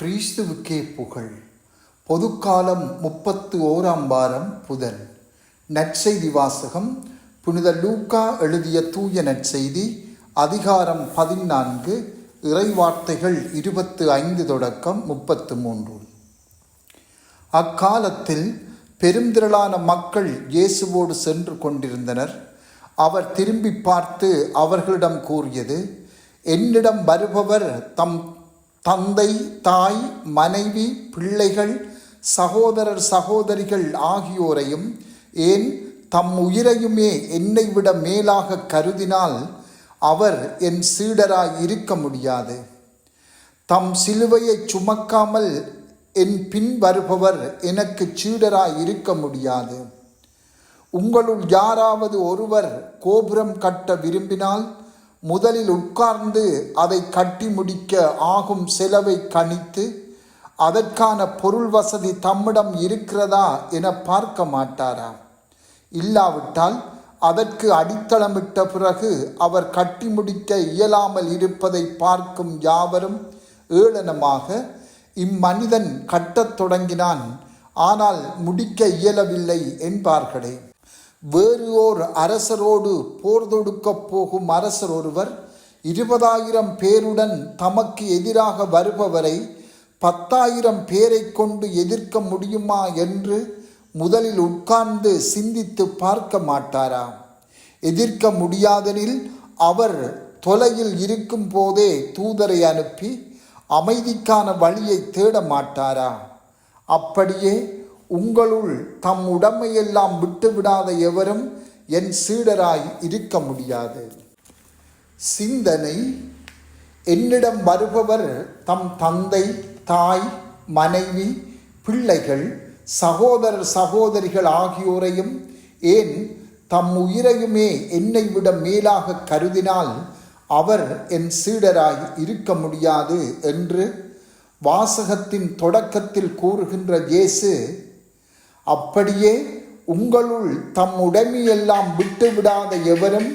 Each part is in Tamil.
கிறிஸ்துவுக்கே புகழ். பொதுக்காலம் முப்பத்து ஓராம் வாரம் புதன். நற்செய்தி வாசகம் புனித லூக்கா எழுதிய தூய நற்செய்தி அதிகாரம் பதினான்கு இறைவார்த்தைகள் இருபத்து ஐந்து தொடக்கம் முப்பத்து மூன்று. அக்காலத்தில் பெருந்திரளான மக்கள் இயேசுவோடு சென்று கொண்டிருந்தனர். அவர் திரும்பி பார்த்து அவர்களிடம் கூறியது என்னிடம் வருபவர் தம் தந்தை தாய் மனைவி பிள்ளைகள் சகோதரர் சகோதரிகள் ஆகியோரையும் ஏன் தம் உயிரையுமே என்னை விட மேலாக கருதினால் அவர் என் சீடராய் இருக்க முடியாது. தம் சிலுவையை சுமக்காமல் என் பின் வருபவர் எனக்கு சீடராய் இருக்க முடியாது. உங்களுள் யாராவது ஒருவர் கோபுரம் கட்ட விரும்பினால் முதலில் உட்கார்ந்து அதை கட்டி முடிக்க ஆகும் செலவை கணித்து அதற்கான பொருள் வசதி தம்மிடம் இருக்கிறதா என பார்க்க மாட்டாரா? இல்லாவிட்டால் அதற்கு அடித்தளமிட்ட பிறகு அவர் கட்டி முடிக்க இயலாமல் இருப்பதை பார்க்கும் யாவரும் ஏளனமாக இம்மனிதன் கட்டத் தொடங்கினான் ஆனால் முடிக்க இயலவில்லை என்பார்களே. வேறு ஓர் அரசரோடு போர் தொடுக்கப் போகும் அரசர் ஒருவர் இருபதாயிரம் பேருடன் தமக்கு எதிராக வருபவரை பத்தாயிரம் பேரை கொண்டு எதிர்க்க முடியுமா என்று முதலில் உட்கார்ந்து சிந்தித்து பார்க்க மாட்டாரா எதிர்க்க முடியாதெனில் அவர் தொலையில் இருக்கும் போதே தூதரை அனுப்பி அமைதிக்கான வழியை தேட மாட்டாரா அப்படியே உங்களுள் தம் உடமையெல்லாம் விட்டுவிடாத எவரும் என் சீடராய் இருக்க முடியாது. சிந்தனை என்னிடம் வருபவர் தம் தந்தை தாய் மனைவி பிள்ளைகள் சகோதரர் சகோதரிகள் ஆகியோரையும் ஏன் தம் உயிரையுமே என்னை விட மேலாக கருதினால் அவர் என் சீடராய் இருக்க முடியாது என்று வாசகத்தின் தொடக்கத்தில் கூறுகின்ற இயேசு அப்படியே உங்களுள் தம் உடைமையெல்லாம் விட்டுவிடாத எவரும்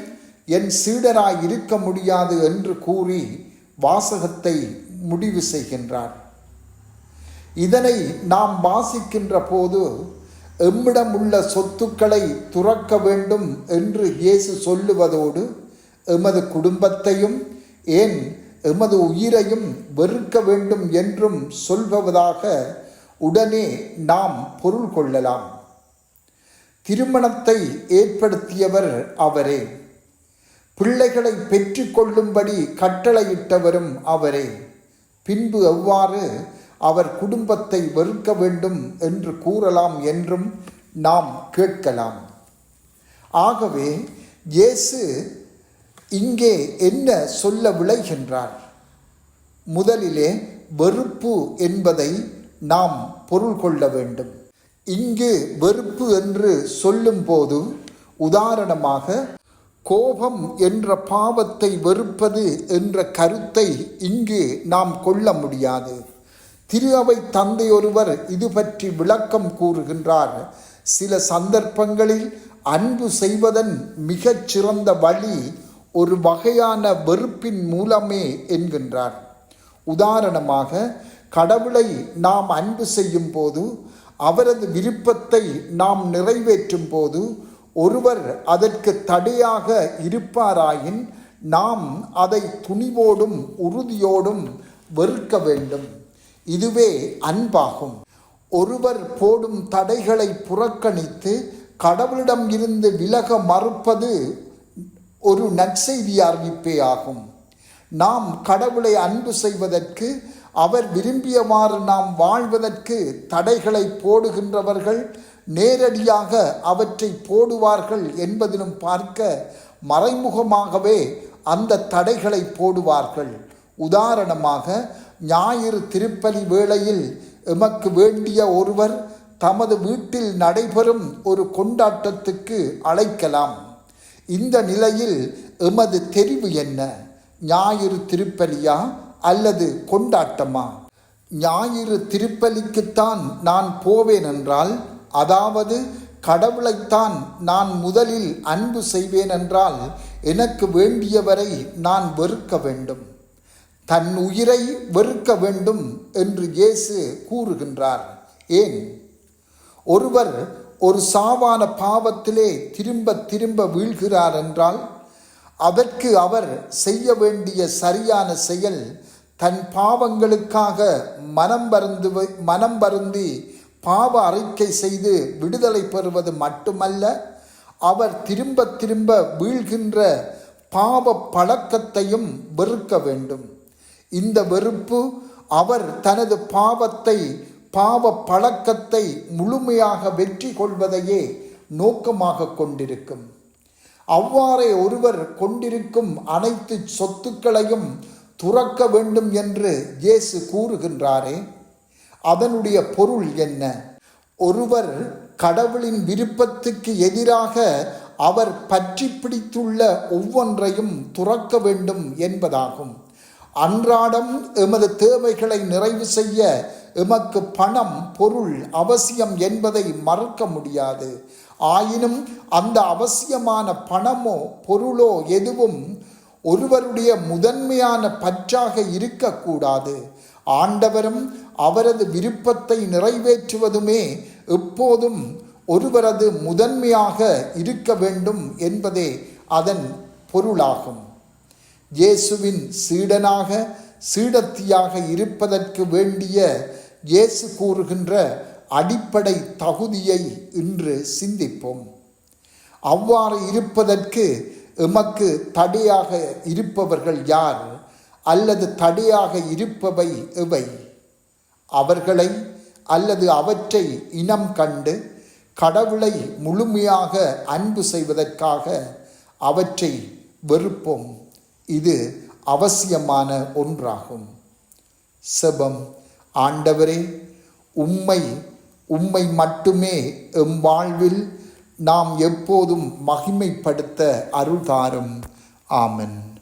என் சீடராய் இருக்க முடியாது என்று கூறி வாசகத்தை முடிவு செய்கின்றார் இதனை நாம் வாசிக்கின்ற போது எம்மிடம் உள்ள சொத்துக்களை துறக்க வேண்டும் என்று இயேசு சொல்லுவதோடு எமது குடும்பத்தையும் ஏன் எமது உயிரையும் வெறுக்க வேண்டும் என்றும் சொல்பவதாக உடனே நாம் பொருள் கொள்ளலாம். திருமணத்தை ஏற்படுத்தியவர் அவரே. பிள்ளைகளை பெற்றுக்கொள்ளும்படி கட்டளையிட்டவரும் அவரே. பின்பு எவ்வாறு அவர் குடும்பத்தை வெறுக்க வேண்டும் என்று கூறலாம் என்றும் நாம் கேட்கலாம். ஆகவே இயேசு இங்கே என்ன சொல்ல விளைகின்றார்? முதலிலே வெறுப்பு என்பதை நாம் பொருள் கொள்ள வேண்டும். இங்கு வெறுப்பு என்று சொல்லும்போது உதாரணமாக கோபம் என்ற பாவத்தை வெறுப்பது என்ற கருத்தை இங்கு நாம் கொள்ள முடியாது. திரு அவை தந்தை ஒருவர் இது பற்றி விளக்கம் கூறுகின்றார். சில சந்தர்ப்பங்களில் அன்பு செய்வதன் மிகச் சிறந்த வழி ஒரு வகையான வெறுப்பின் மூலமே என்கின்றார். உதாரணமாக கடவுளை நாம் அன்பு செய்யும் போது அவரது விருப்பத்தை நாம் நிறைவேற்றும் போது ஒருவர் அதற்கு தடையாக இருப்பாராயின் நாம் அதை துணிவோடும் உறுதியோடும் வெறுக்க வேண்டும். இதுவே அன்பாகும். ஒருவர் போடும் தடைகளை புறக்கணித்து கடவுளிடம் இருந்து விலக மறுப்பது ஒரு நற்செய்தி அறிவிப்பே ஆகும். நாம் கடவுளை அன்பு செய்வதற்கு அவர் விரும்பியவாறு நாம் வாழ்வதற்கு தடைகளை போடுகின்றவர்கள் நேரடியாக அவற்றை போடுவார்கள் என்பதிலும் பார்க்க மறைமுகமாகவே அந்த தடைகளை போடுவார்கள். உதாரணமாக ஞாயிறு திருப்பலி வேளையில் எமக்கு வேண்டிய ஒருவர் தமது வீட்டில் நடைபெறும் ஒரு கொண்டாட்டத்துக்கு அழைக்கலாம். இந்த நிலையில் எமது தெரிவு என்ன? ஞாயிறு திருப்பலியா? அல்லது கொண்டாட்டமா? ஞாயிறு திருப்பலிக்குத்தான் நான் போவேன் என்றால் அதாவது கடவுளைத்தான் நான் முதலில் அன்பு செய்வேன் என்றால் எனக்கு வேண்டியவரை நான் வெறுக்க வேண்டும். தன் உயிரை வெறுக்க வேண்டும் என்று இயேசு கூறுகின்றார். ஏன்? ஒருவர் ஒரு சாவான பாவத்திலே திரும்ப திரும்ப வீழ்கிறார் என்றால் அதற்கு அவர் செய்ய வேண்டிய சரியான செயல் தன் பாவங்களுக்காக மனம் பருந்து மனம் வருந்தி பாவ அறிக்கை செய்து விடுதலை பெறுவது மட்டுமல்ல அவர் திரும்ப திரும்ப வீழ்கின்ற பாவ பழக்கத்தையும் வெறுக்க வேண்டும். இந்த வெறுப்பு அவர் தனது பாவத்தை பாவ பழக்கத்தை முழுமையாக வெற்றி கொள்வதையே நோக்கமாக கொண்டிருக்கும். அவ்வாறே ஒருவர் கொண்டிருக்கும் அனைத்து சொத்துக்களையும் துறக்க வேண்டும் என்று இயேசு கூறுகின்றாரே அதனுடைய பொருள் என்ன? ஒருவர் கடவுளின் விருப்பத்துக்கு எதிராக அவர் பற்றி பிடித்துள்ள ஒவ்வொன்றையும் துறக்க வேண்டும் என்பதாகும். அன்றாடம் எமது தேவைகளை நிறைவு செய்ய எமக்கு பணம் பொருள் அவசியம் என்பதை மறக்க முடியாது. ஆயினும் அந்த அவசியமான பணமோ பொருளோ எதுவும் ஒருவருடைய முதன்மையான பற்றாக இருக்கக்கூடாது. ஆண்டவரும் அவரது விருப்பத்தை நிறைவேற்றுவதுமே எப்போதும் ஒருவரது முதன்மையாக இருக்க வேண்டும் என்பதே அதன் பொருளாகும். இயேசுவின் சீடனாக சீடத்தியாக இருப்பதற்கு வேண்டிய இயேசு கூறுகின்ற அடிப்படை தகுதியை இன்று சிந்திப்போம். அவ்வாறு இருப்பதற்கு எமக்கு தடையாக இருப்பவர்கள் யார்? அல்லது தடையாக இருப்பவை எவை? அவர்களை அல்லது அவற்றை இனம் கண்டு கடவுளை முழுமையாக அன்பு செய்வதற்காக அவற்றை வெறுப்போம். இது அவசியமான ஒன்றாகும். செபம் ஆண்டவரே உம்மை உம்மை மட்டுமே எம் வாழ்வில் நாம் எப்போதும் மகிமைப்படுத்த அருள்தாரும். ஆமன்.